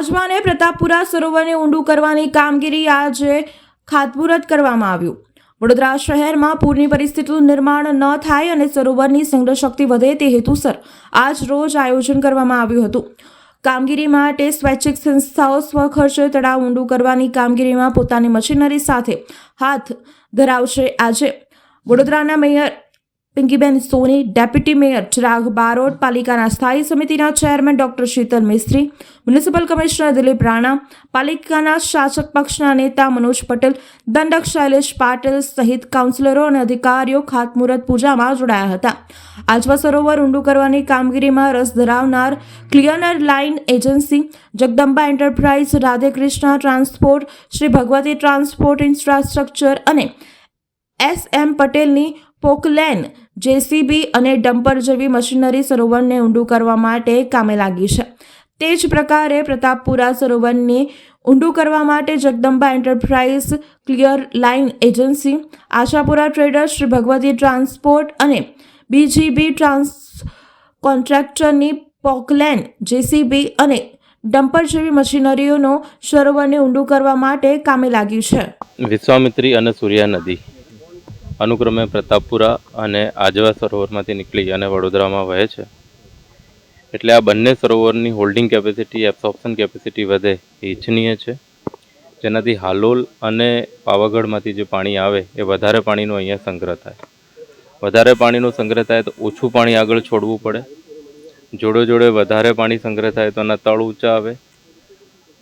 આજવા પ્રતાપપુરા સરોવરને ઊંડું કરવાની કામગીરી આજે ખાતમુહૂર્ત કરવામાં આવ્યું. વડોદરા શહેરમાં પૂરની પરિસ્થિતિનું નિર્માણ ન થાય અને સરોવરની સંગ્રહ શક્તિ વધે તે હેતુસર આજ રોજ આયોજન કરવામાં આવ્યું હતું. કામગીરી માટે સ્વૈચ્છિક સંસ્થાઓ સ્વખર્ચે તળાવ ઊંડું કરવાની કામગીરીમાં પોતાની મશીનરી સાથે હાથ ધરાવશે આજે. વડોદરાના mayor Pinkiben Soni deputy mayor Chirag Barot પાલિકાના સ્થાયી સમિતિના chairman doctor Shital Mistry municipal commissioner Dilip Rana પાલિકાના શાસક પક્ષના નેતા મનોજ પટેલ દંડક શૈલેષ પાટીલ સહિત કાઉન્સિલરો અને અધિકારીઓ ખાતમુહૂર્ત પૂજામાં જોડાયા હતા આજવા સરોવર ઊંડું કરવાની કામગીરીમાં રસ ધરાવનાર ક્લિયરનર line agency Jagdamba enterprise Radhekrishna transport Shri Bhagwati transport infrastructure અને એસ એમ પટેલની પોકલેન, જેસીબી અને ડમ્પર જેવી મશીનરી સરોવરને ઊંડું કરવા માટે કામે લાગી છે. તે જ પ્રકારે પ્રતાપપુરા સરોવરને ઊંડું કરવા માટે Jagdamba enterprise clear line agency, Ashapura traders, Shri Bhagwati transport અને બીજીબી ટ્રાન્સ કોન્ટ્રાક્ટરની પોકલેન, જેસીબી અને ડમ્પર જેવી મશીનરીઓનો સરોવરને ઊંડું કરવા માટે કામે લાગ્યું છે. વિશ્વામિત્રી અને સૂર્યા નદી. અનુક્રમે પ્રતાપપુરા અને આજવા સરોવરમાંથી નીકળી અને વડોદરામાં વહે છે. એટલે આ બંને સરોવરની હોલ્ડિંગ કેપેસિટી એબ્સોર્પ્શન કેપેસિટી વધે એ ઇચ્છનીય છે. જેનાથી હાલોલ અને પાવાગઢમાંથી જે પાણી આવે એ વધારે પાણીનો અહીંયા સંગ્રહ થાય. વધારે પાણીનો સંગ્રહ થાય તો ઓછું પાણી આગળ છોડવું પડે. જોડે જોડે વધારે પાણી સંગ્રહ થાય તો એના તળ ઊંચા આવે.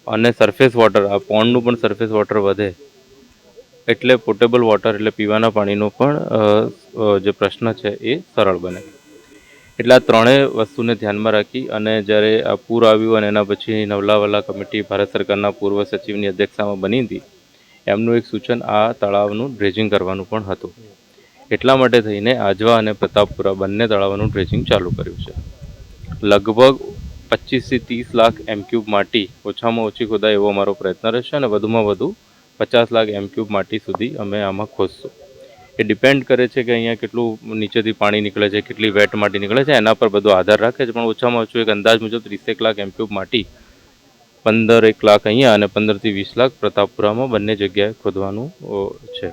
અને સરફેસ વોટર આ પોન્ડનું પણ સરફેસ વોટર વધે. એટલે પોર્ટેબલ વોટર એટલે પીવાના પાણીનો પણ જે પ્રશ્ન છે એ સરળ બને. એટલે આ ત્રણેય વસ્તુને ધ્યાનમાં રાખી અને જ્યારે આ પૂર આવ્યું અને એના પછી નવલાવાલા કમિટી ભારત સરકારના પૂર્વ સચિવની અધ્યક્ષતામાં બની હતી, એમનું એક સૂચન આ તળાવનું ડ્રેજિંગ કરવાનું પણ હતું. એટલા માટે થઈને આજવા અને પ્રતાપપુરા બંને તળાવનું ડ્રેજિંગ ચાલુ કર્યું છે. લગભગ પચીસથી ત્રીસ લાખ એમ ક્યુબ માટી ઓછામાં ઓછી ખોદાય એવો અમારો પ્રયત્ન રહેશે અને વધુમાં વધુ પચાસ લાખ એમ ક્યુબ માટી સુધી અમે આમાં ખોદશું. એ ડિપેન્ડ કરે છે કે અહીંયા કેટલું નીચેથી પાણી નીકળે છે, કેટલી વેટ માટી નીકળે છે, એના પર બધો આધાર રાખે છે, પણ ઓછામાં ઓછું એક અંદાજ મુજબ ત્રીસેક લાખ એમ ક્યુબ માટી પંદર એક લાખ અહીંયા અને પંદરથી વીસ લાખ પ્રતાપપુરામાં બંને જગ્યાએ ખોદવાનું છે.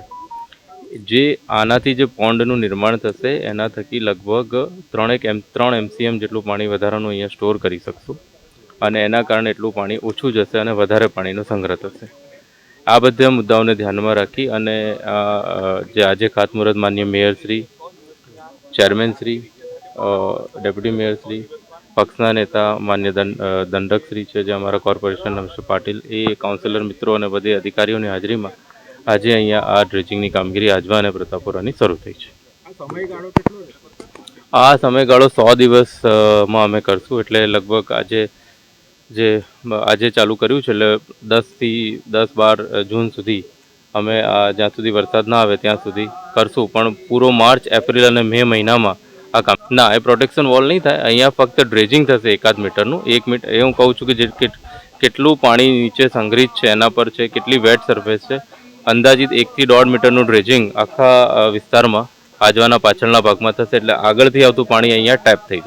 જે આનાથી જે પોન્ડનું નિર્માણ થશે, એના થકી લગભગ ત્રણેક એમ, ત્રણ એમસીએમ જેટલું પાણી વધારાનું અહીંયા સ્ટોર કરી શકશું. અને એના કારણે એટલું પાણી ઓછું જશે અને વધારે પાણીનો સંગ્રહ થશે. આ બધા મુદ્દાઓને ધ્યાનમાં રાખી અને જે આજે ખાતમુહૂર્ત માન્ય મેયરશ્રી ચેરમેનશ્રી ડેપ્યુટી મેયરશ્રી પક્ષના નેતા માન્ય દંડ દંડકશ્રી છે જે અમારા કોર્પોરેશન મિસ્ટર પાટીલ, એ કાઉન્સિલર મિત્રો અને બધે અધિકારીઓની હાજરીમાં આજે અહીંયા આ ડ્રેજિંગની કામગીરી આજવા અને પ્રતાપપુરાની શરૂ થઈ છે. આ સમયગાળો સો દિવસમાં અમે કરશું એટલે લગભગ આજે જે આજે ચાલુ કર્યું છે, એટલે દસથી દસ બાર જૂન સુધી અમે આ જ્યાં સુધી વરસાદ ના આવે ત્યાં સુધી કરશું. પણ પૂરો માર્ચ, એપ્રિલ અને મે મહિનામાં આ કામ ના, એ પ્રોટેક્શન વોલ નહીં થાય. અહીંયા ફક્ત ડ્રેજિંગ થશે એકાદ મીટરનું. એક મીટર એ હું કહું છું કે જે કેટ- કેટલું પાણી નીચે સંગ્રહિત છે, એના પર છે, કેટલી વેટ સરફેસ છે. અંદાજિત એકથી દોઢ મીટરનું ડ્રેજિંગ આખા વિસ્તારમાં આજવાના પાછળના ભાગમાં થશે, એટલે આગળથી આવતું પાણી અહીંયા ટેપ થઈ જશે.